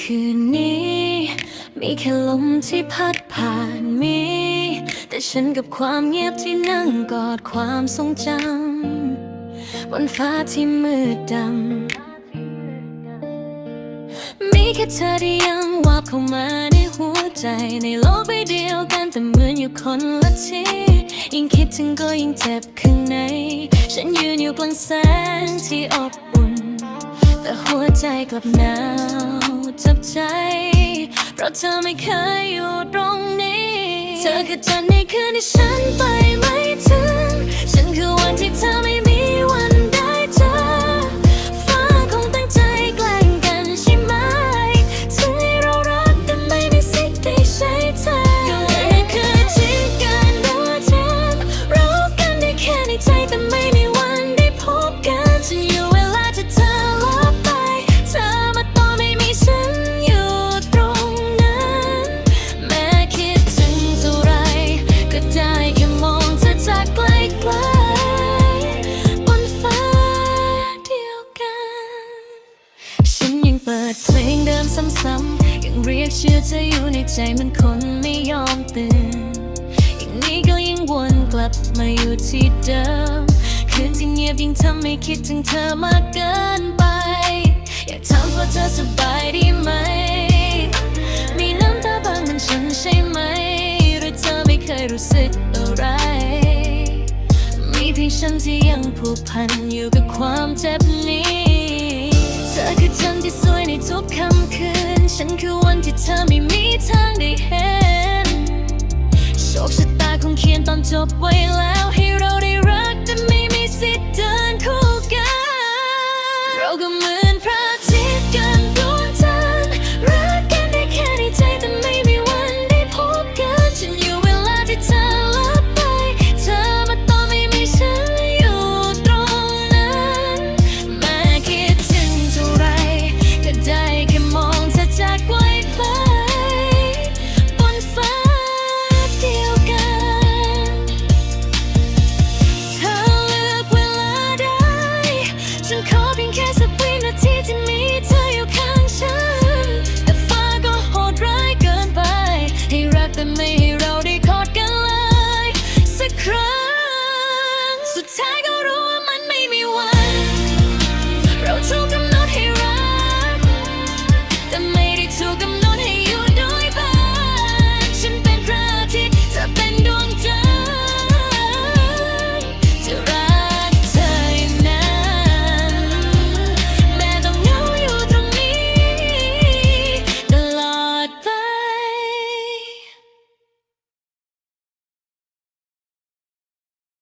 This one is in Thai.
คืนนี้ มีแค่ลมที่พัดผ่านมี แต่ฉันกับความเงียบที่นั่งกอดความทรงจำบนฟ้าที่มืดดำ มีแค่เธอที่ยังวาบเข้ามาในหัวใจในโลกใบเดียวกันแต่เหมือนอยู่คนละที่ยิ่งคิดถึงก็ยิ่งเจ็บข้างใน ฉันยืนอยู่กลางแสงที่อบอุ่น แต่หัวใจกลับหนาว จับใจ เพราะเธอไม่เคยอยู่ตรงนี้ เธอคือจันในคืนที่ฉันไปไม่ กชื่อเธออยู่ในใจมันคนไม่ยอมตื่นอย่างนี้ก็ยังวนกลับมาอยู่ที่เดิม คืนที่เงียบยิ่งทำให้คิดถึงเธอมากเกินไป อยากถามว่าเธอสบายดีไหม มีน้ำตาบางเหมันฉันใช่ไหม หรือเธอไม่เคยรู้สึกอะไร มีเพียงฉันที่ยังผูกพันอยู่กับความเจ็บนี้ เธอคือจันที่สวยในทุกค่ำคืน ฉันคือวันที่เธอไม่มีทางได้เห็น โชคชะตาคงเขียนตอนจบไว้แล้วให้เรา